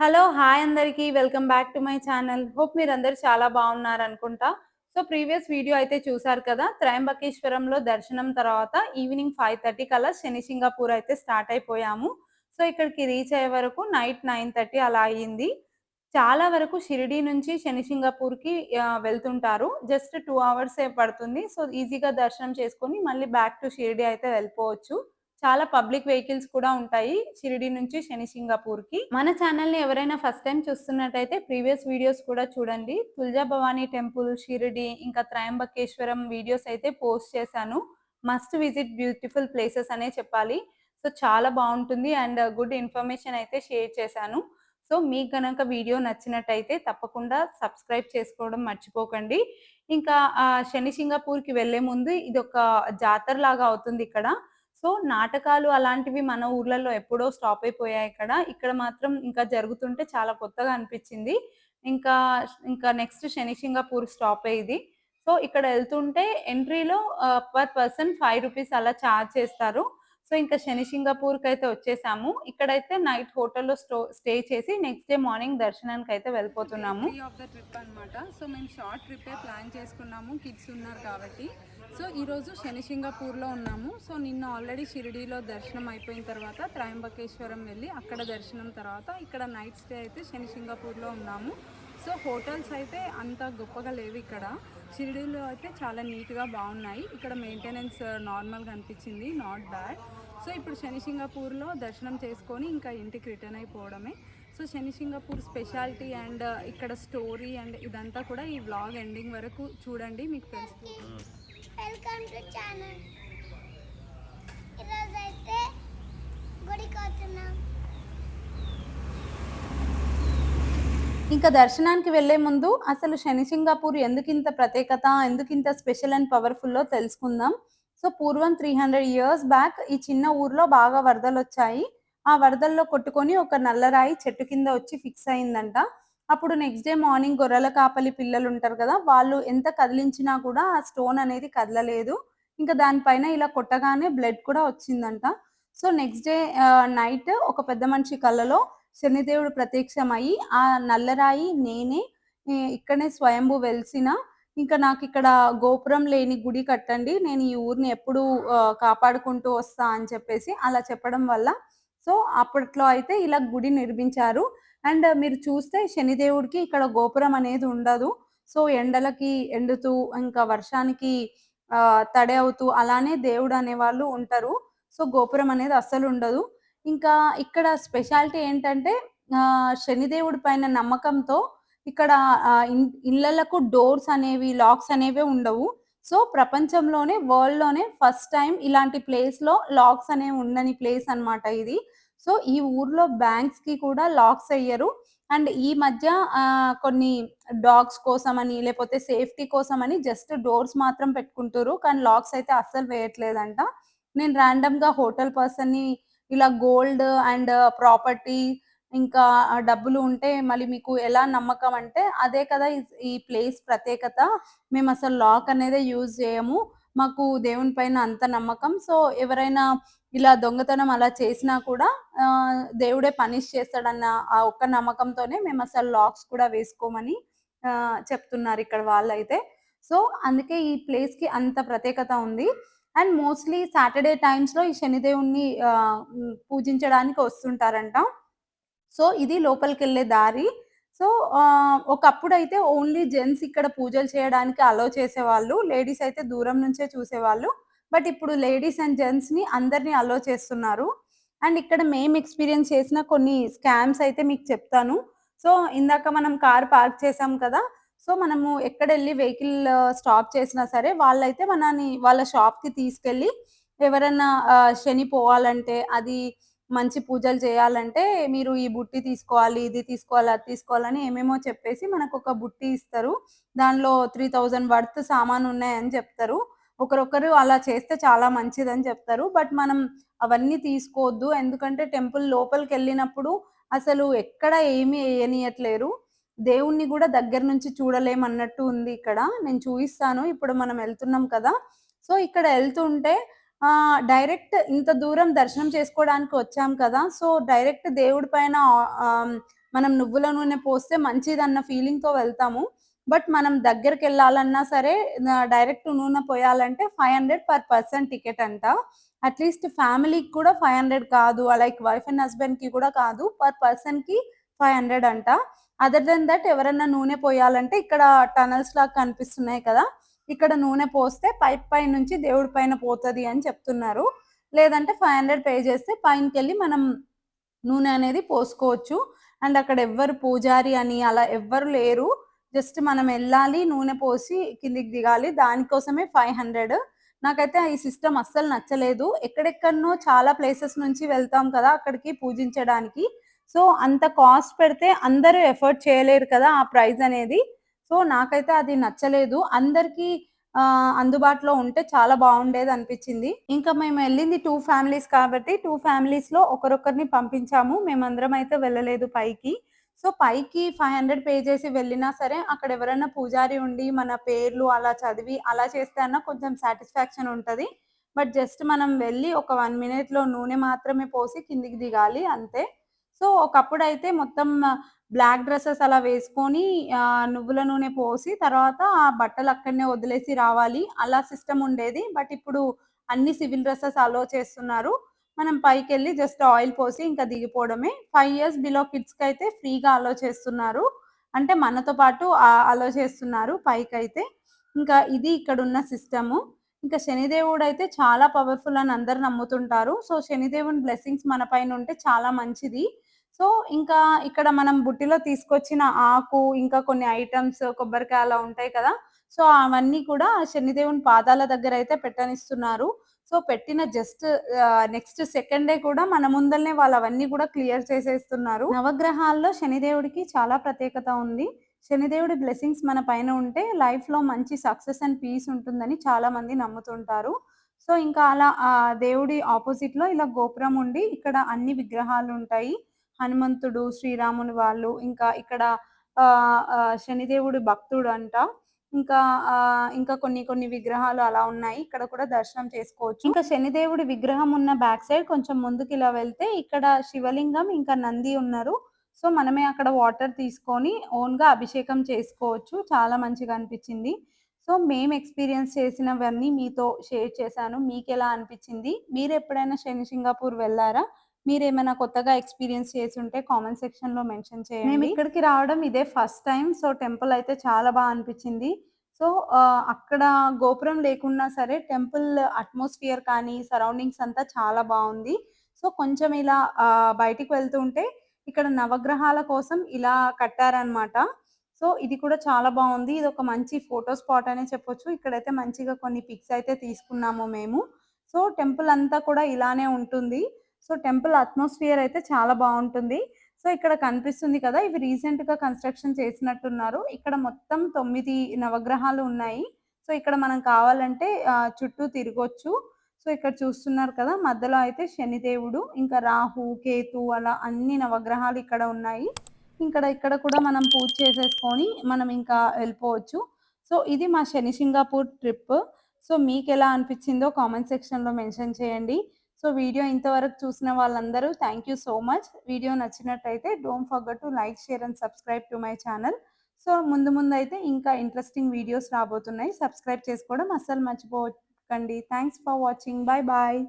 Hello hi అందరికీ. Welcome back to my channel. Hope మీరందరూ చాలా బాగున్నారు అనుకుంటా సో ప్రీవియస్ వీడియో అయితే చూసారు కదా? త్రయంబకేశ్వరంలో దర్శనం తర్వాత ఈవినింగ్ ఫైవ్ థర్టీ కల్లా శని సింగాపూర్ అయితే స్టార్ట్ అయిపోయాము. సో ఇక్కడికి రీచ్ అయ్యే వరకు నైట్ నైన్ థర్టీ అలా అయ్యింది చాలా వరకు షిరిడి నుంచి శని సింగాపూర్కి వెళ్తుంటారు. జస్ట్ టూ అవర్స్ పడుతుంది. సో ఈజీగా దర్శనం చేసుకొని మళ్ళీ బ్యాక్ టు షిరిడి అయితే వెళ్ళిపోవచ్చు. చాలా పబ్లిక్ వెహికల్స్ కూడా ఉంటాయి. షిరిడి నుంచి శని సింగపూర్కి మన ఛానల్ని ఎవరైనా ఫస్ట్ టైం చూస్తున్నట్టయితే ప్రీవియస్ వీడియోస్ కూడా చూడండి. తుల్జా భవానీ టెంపుల్ షిరిడి ఇంకా త్రయంబకేశ్వరం వీడియోస్ అయితే పోస్ట్ చేశాను. మస్ట్ విజిట్ బ్యూటిఫుల్ ప్లేసెస్ అనే చెప్పాలి. సో చాలా బాగుంటుంది అండ్ గుడ్ ఇన్ఫర్మేషన్ అయితే షేర్ చేశాను. సో మీకు గనక వీడియో నచ్చినట్టయితే తప్పకుండా సబ్స్క్రైబ్ చేసుకోవడం మర్చిపోకండి. ఇంకా ఆ, శని సింగాపూర్కి వెళ్ళే ముందు ఇది ఒక జాతర లాగా అవుతుంది ఇక్కడ. సో నాటకాలు అలాంటివి మన ఊర్లలో ఎప్పుడో స్టాప్ అయిపోయాయి ఇక్కడ ఇక్కడ మాత్రం ఇంకా జరుగుతుంటే చాలా కొత్తగా అనిపించింది. ఇంకా ఇంకా నెక్స్ట్ శని సింగాపూర్ స్టాప్ ఇది సో ఇక్కడ వెళ్తుంటే ఎంట్రీలో పర్ పర్సన్ ఫైవ్ రూపీస్ అలా ఛార్జ్ చేస్తారు. సో ఇంకా శని సింగపూర్కి అయితే వచ్చేసాము. ఇక్కడైతే నైట్ హోటల్లో స్టో స్టే చేసి నెక్స్ట్ డే మార్నింగ్ దర్శనానికి అయితే వెళ్ళిపోతున్నాము ఆఫ్ ద ట్రిప్ అనమాట సో మేము షార్ట్ ట్రిప్పే ప్లాన్ చేసుకున్నాము. కిడ్స్ ఉన్నారు కాబట్టి. సో ఈరోజు శని సింగపూర్లో ఉన్నాము. సో నిన్న ఆల్రెడీ షిరిడీలో దర్శనం అయిపోయిన తర్వాత త్రయంబకేశ్వరం వెళ్ళి అక్కడ దర్శనం తర్వాత ఇక్కడ నైట్ స్టే అయితే శని సింగపూర్లో ఉన్నాము. సో హోటల్స్ అయితే అంత గొప్పగా లేవు ఇక్కడ. షిరిడీలో అయితే చాలా నీట్గా బాగున్నాయి. ఇక్కడ మెయింటెనెన్స్ నార్మల్గా అనిపించింది. నాట్ బ్యాడ్ సో ఇప్పుడు శని సింగాపూర్లో దర్శనం చేసుకొని ఇంకా ఇంటికి return అయిపోవడమే. So Shani Shingnapur speciality and ఇక్కడ స్టోరీ అండ్ ఇదంతా కూడా ఈ వ్లాగ్ ఎండింగ్ వరకు చూడండి మీకు తెలుస్తుంది వెల్కమ్ టు ఛానల్ ఈరోజు అయితే గుడికి వస్తున్నాం. ఇంకా దర్శనానికి వెళ్ళే ముందు అసలు శని సింగాపూర్ ఎందుకు ఇంత ప్రత్యేకత ఎందుకు ఇంత స్పెషల్ అండ్ పవర్ఫుల్లో తెలుసుకుందాం. సో పూర్వం త్రీ హండ్రెడ్ ఇయర్స్ బ్యాక్ ఈ చిన్న ఊర్లో బాగా వరదలు వచ్చాయి. ఆ వరదల్లో కొట్టుకొని ఒక నల్లరాయి చెట్టు కింద వచ్చి ఫిక్స్ అయిందంట. అప్పుడు నెక్స్ట్ డే మార్నింగ్ గొర్రెల కాపలి పిల్లలు ఉంటారు కదా వాళ్ళు ఎంత కదిలించినా కూడా ఆ స్టోన్ అనేది కదలలేదు. ఇంకా దానిపైన ఇలా కొట్టగానే బ్లడ్ కూడా వచ్చిందంట. సో నెక్స్ట్ డే నైట్ ఒక పెద్ద మనిషి కళ్ళలో శనిదేవుడు ప్రత్యక్షమయ్యి ఆ నల్లరాయి నేనే ఇక్కడనే స్వయంభు వెలిసిన. ఇంకా నాకు ఇక్కడ గోపురం లేని గుడి కట్టండి నేను ఈ ఊరిని ఎప్పుడు కాపాడుకుంటూ వస్తా అని చెప్పేసి అలా చెప్పడం వల్ల. సో అప్పట్లో అయితే ఇలా గుడి నిర్మించారు. అండ్ మీరు చూస్తే శనిదేవుడికి ఇక్కడ గోపురం అనేది ఉండదు. సో ఎండలకి ఎండుతూ ఇంకా వర్షానికి తడి అవుతూ అలానే దేవుడు అనేవాళ్ళు ఉంటారు. సో గోపురం అనేది అస్సలు ఉండదు. ఇంకా ఇక్కడ స్పెషాలిటీ ఏంటంటే శనిదేవుడి పైన నమ్మకంతో ఇక్కడ ఆ, ఇళ్ళలకు డోర్స్ అనేవి లాక్స్ అనేవి ఉండవు. సో ప్రపంచంలోనే వరల్డ్లోనే ఫస్ట్ టైం ఇలాంటి ప్లేస్లో లాక్స్ అనేవి ఉండని ప్లేస్ అన్నమాట ఇది. సో ఈ ఊర్లో బ్యాంక్స్కి కూడా లాక్స్ అయ్యరు. అండ్ ఈ మధ్య కొన్ని డాగ్స్ కోసం అని లేకపోతే సేఫ్టీ కోసం అని జస్ట్ డోర్స్ మాత్రం పెట్టుకుంటారు కానీ లాక్స్ అయితే అస్సలు వేయట్లేదంట. నేను ర్యాండమ్గా హోటల్ పర్సన్ని ఇలా గోల్డ్ అండ్ ప్రాపర్టీ ఇంకా డబ్బులు ఉంటే మళ్ళీ మీకు ఎలా నమ్మకం అంటే అదే కదా ఈ- ప్లేస్ ప్రత్యేకత. మేము అసలు లాక్ అనేది యూజ్ చేయము. మాకు దేవుని పైన అంత నమ్మకం. సో ఎవరైనా ఇలా దొంగతనం అలా చేసినా కూడా దేవుడే పనిష్ చేస్తాడన్న ఆ ఒక్క నమ్మకంతోనే మేము అసలు లాక్స్ కూడా వేసుకోమని చెప్తున్నారు ఇక్కడ వాళ్ళైతే. సో అందుకే ఈ ప్లేస్కి అంత ప్రత్యేకత ఉంది. అండ్ మోస్ట్లీ సాటర్డే టైమ్స్లో ఈ శనిదేవుణ్ణి పూజించడానికి వస్తుంటారంట. సో ఇది లోపలికి వెళ్ళే దారి. సో ఒకప్పుడు అయితే ఓన్లీ జెంట్స్ ఇక్కడ పూజలు చేయడానికి అలో చేసేవాళ్ళు లేడీస్ అయితే దూరం నుంచే చూసేవాళ్ళు. బట్ ఇప్పుడు లేడీస్ అండ్ జెంట్స్ని అందరినీ అలో చేస్తున్నారు. అండ్ ఇక్కడ మేము ఎక్స్పీరియన్స్ చేసిన కొన్ని స్కామ్స్ అయితే మీకు చెప్తాను. సో ఇందాక మనం కార్ పార్క్ చేసాం కదా సో మనము ఎక్కడెళ్ళి వెహికల్ స్టాప్ చేసినా సరే వాళ్ళైతే మనని వాళ్ళ షాప్కి తీసుకెళ్ళి ఎవరన్నా శని పోవాలంటే అది మంచి పూజలు చేయాలంటే మీరు ఈ బుట్టి తీసుకోవాలి ఇది తీసుకోవాలి అది తీసుకోవాలని ఏమేమో చెప్పేసి మనకు ఒక బుట్టి ఇస్తారు. దానిలో త్రీ థౌజండ్ వర్త్ సామాన్ ఉన్నాయని చెప్తారు. ఒకరొకరు అలా చేస్తే చాలా మంచిదని చెప్తారు. బట్ మనం అవన్నీ తీసుకోవద్దు. ఎందుకంటే టెంపుల్ లోపలికి వెళ్ళినప్పుడు అసలు ఎక్కడ ఏమీ వేయనీయట్లేరు. దేవుణ్ణి కూడా దగ్గర నుంచి చూడలేమన్నట్టు ఉంది ఇక్కడ నేను చూపిస్తాను ఇప్పుడు మనం వెళ్తున్నాం కదా సో ఇక్కడ వెళ్తుంటే ఆ డైరెక్ట్ ఇంత దూరం దర్శనం చేసుకోవడానికి వచ్చాం కదా సో డైరెక్ట్ దేవుడి పైన మనం నువ్వుల నూనె పోస్తే మంచిదన్న ఫీలింగ్‌తో వెళ్తాము. బట్ మనం దగ్గరికెళ్ళాలన్నా సరే డైరెక్ట్ నూనె పోయాలంటే 500 పర్ పర్సన్ టికెట్ అంట. అట్‌లీస్ట్ ఫ్యామిలీకి కూడా 500 కాదు. లైక్ వైఫ్ అండ్ హస్బెండ్కి కూడా కాదు. పర్ పర్సన్‌కి 500 అంట. అదర్ దెన్ దట్ ఎవరన్నా నూనె పోయాలంటే ఇక్కడ టనెల్స్ లాగా కనిపిస్తున్నాయి కదా! ఇక్కడ నూనె పోస్తే పైప్ పైనుంచి దేవుడి పైన పోతుంది అని చెప్తున్నారు. లేదంటే 500 పే చేస్తే పైనకెళ్ళి మనం నూనె అనేది పోసుకోవచ్చు. అండ్ అక్కడ ఎవ్వరు పూజారి అని అలా ఎవ్వరు లేరు. జస్ట్ మనం వెళ్ళాలి నూనె పోసి కిందికి దిగాలి. దానికోసమే 500 నాకైతే ఈ సిస్టమ్ అస్సలు నచ్చలేదు. ఎక్కడెక్కడనో చాలా ప్లేసెస్ నుంచి వెళ్తాం కదా! అక్కడికి పూజించడానికి. సో, అంత కాస్ట్ పెడితే అందరూ ఎఫర్ట్ చేయలేరు కదా! ఆ ప్రైస్ అనేది. సో, నాకైతే అది నచ్చలేదు. అందరికీ అందుబాటులో ఉంటే చాలా బాగుండేది అనిపించింది ఇంకా మేము వెళ్ళింది టూ ఫ్యామిలీస్ కాబట్టి టూ ఫ్యామిలీస్‌లో ఒకరొకరిని పంపించాము. మేమందరం అయితే వెళ్ళలేదు పైకి. సో, పైకి 500 పే చేసి వెళ్ళినా సరే అక్కడ ఎవరైనా పూజారి ఉండి మన పేర్లు అలా చదివి అలా చేస్తే అన్నా కొంచెం సాటిస్ఫాక్షన్ ఉంటుంది బట్ జస్ట్ మనం వెళ్ళి ఒక వన్ మినిట్‌లో నూనె మాత్రమే పోసి కిందికి దిగాలి అంతే. సో, ఒకప్పుడు అయితే మొత్తం బ్లాక్ డ్రెస్సెస్ అలా వేసుకొని నువ్వుల నూనె పోసి తర్వాత ఆ బట్టలు అక్కడనే వదిలేసి రావాలి. అలా సిస్టమ్ ఉండేది. బట్ ఇప్పుడు అన్ని సివిల్ డ్రెస్సెస్ అలో చేస్తున్నారు. మనం పైకి వెళ్ళి జస్ట్ ఆయిల్ పోసి ఇంకా దిగిపోవడమే. ఫైవ్ ఇయర్స్ బిలో కిడ్స్కి అయితే ఫ్రీగా అలో చేస్తున్నారు. అంటే మనతో పాటు అలో చేస్తున్నారు పైకి అయితే ఇంకా ఇది ఇక్కడ ఉన్న సిస్టము. ఇంకా శనిదేవుడు అయితే చాలా పవర్‌ఫుల్ అని అందరు నమ్ముతుంటారు. సో, శనిదేవుని బ్లెస్సింగ్స్ మన పైన ఉంటే చాలా మంచిది. సో, ఇంకా ఇక్కడ మనం బుట్టిలో తీసుకొచ్చిన ఆకు, ఇంకా కొన్ని ఐటమ్స్ కొబ్బరికాయ అలా ఉంటాయి కదా! సో, అవన్నీ కూడా శనిదేవుని పాదాల దగ్గర అయితే పెట్టనిస్తున్నారు. సో, పెట్టిన జస్ట్ నెక్స్ట్ నెక్స్ట్ సెకండే కూడా మన ముందల్నే వాళ్ళు అవన్నీ కూడా క్లియర్ చేసేస్తున్నారు. నవగ్రహాల్లో శనిదేవుడికి చాలా ప్రత్యేకత ఉంది. శనిదేవుడి బ్లెస్సింగ్స్ మన పైన ఉంటే లైఫ్‌లో మంచి సక్సెస్ అండ్ పీస్ ఉంటుందని చాలామంది నమ్ముతుంటారు. సో, ఇంకా అలా ఆ దేవుడి ఆపోజిట్లో ఇలా గోపురం ఉండి ఇక్కడ అన్ని విగ్రహాలు ఉంటాయి హనుమంతుడు, శ్రీరాముని వాళ్ళు, ఇంకా ఇక్కడ శనిదేవుడి భక్తుడు అంట ఇంకా ఇంకా కొన్ని కొన్ని విగ్రహాలు అలా ఉన్నాయి. ఇక్కడ కూడా దర్శనం చేసుకోవచ్చు. ఇంకా శనిదేవుడి విగ్రహం ఉన్న బ్యాక్ సైడ్ కొంచెం ముందుకు ఇలా వెళ్తే ఇక్కడ శివలింగం, ఇంకా నంది ఉన్నారు. సో, మనమే అక్కడ వాటర్ తీసుకొని ఓన్‌గా అభిషేకం చేసుకోవచ్చు. చాలా మంచిగా అనిపించింది. సో, మేము ఎక్స్‌పీరియన్స్ చేసినవన్నీ మీతో షేర్ చేశాను. మీకు ఎలా అనిపించింది? మీరు ఎప్పుడైనా శని వెళ్ళారా మీరు ఏమైనా కొత్తగా ఎక్స్‌పీరియన్స్ చేసి ఉంటే కామెంట్ సెక్షన్‌లో మెన్షన్ చేయండి. మేము ఇక్కడికి రావడం ఇదే ఫస్ట్ టైం సో, టెంపుల్ అయితే చాలా బాగా అనిపించింది. సో, అక్కడ గోపురం లేకున్నా సరే టెంపుల్ అట్మాస్ఫియర్ కానీ, సరౌండింగ్స్ అంతా చాలా బాగుంది సో, కొంచెం ఇలా బయటికి వెళ్తుంటే ఇక్కడ నవగ్రహాల కోసం ఇలా కట్టారనమాట. సో, ఇది కూడా చాలా బాగుంది ఇది ఒక మంచి ఫోటో స్పాట్ అనే చెప్పొచ్చు. ఇక్కడైతే మంచిగా కొన్ని పిక్స్ అయితే తీసుకున్నాము మేము. సో, టెంపుల్ అంతా కూడా ఇలానే ఉంటుంది. సో, టెంపుల్ అట్మాస్ఫియర్ అయితే చాలా బాగుంటుంది సో, ఇక్కడ కనిపిస్తుంది కదా! ఇవి రీసెంట్గా కన్‌స్ట్రక్షన్ చేసినట్టున్నారు. ఇక్కడ మొత్తం తొమ్మిది నవగ్రహాలు ఉన్నాయి. సో, ఇక్కడ మనం కావాలంటే చుట్టూ తిరగొచ్చు. సో, ఇక్కడ చూస్తున్నారు కదా! మధ్యలో అయితే శనిదేవుడు, ఇంకా రాహు, కేతు అలా అన్ని నవగ్రహాలు ఇక్కడ ఉన్నాయి. ఇక్కడ ఇక్కడ కూడా మనం పూజ చేసేసుకొని మనం ఇంకా వెళ్ళిపోవచ్చు. సో, ఇది మా శని సింగాపూర్ ట్రిప్. సో, మీకు ఎలా అనిపించిందో కామెంట్ సెక్షన్‌లో మెన్షన్ చేయండి. సో, వీడియో ఇంతవరకు చూసిన వాళ్ళందరూ thank you so much. Video నచ్చినట్టయితే don't forget to like, share and subscribe to my channel. So, ముందు ముందు అయితే ఇంకా ఇంట్రెస్టింగ్ వీడియోస్ రాబోతున్నాయి. సబ్స్క్రైబ్ చేసుకోవడం అస్సలు Kandi. Thanks for watching. Bye bye.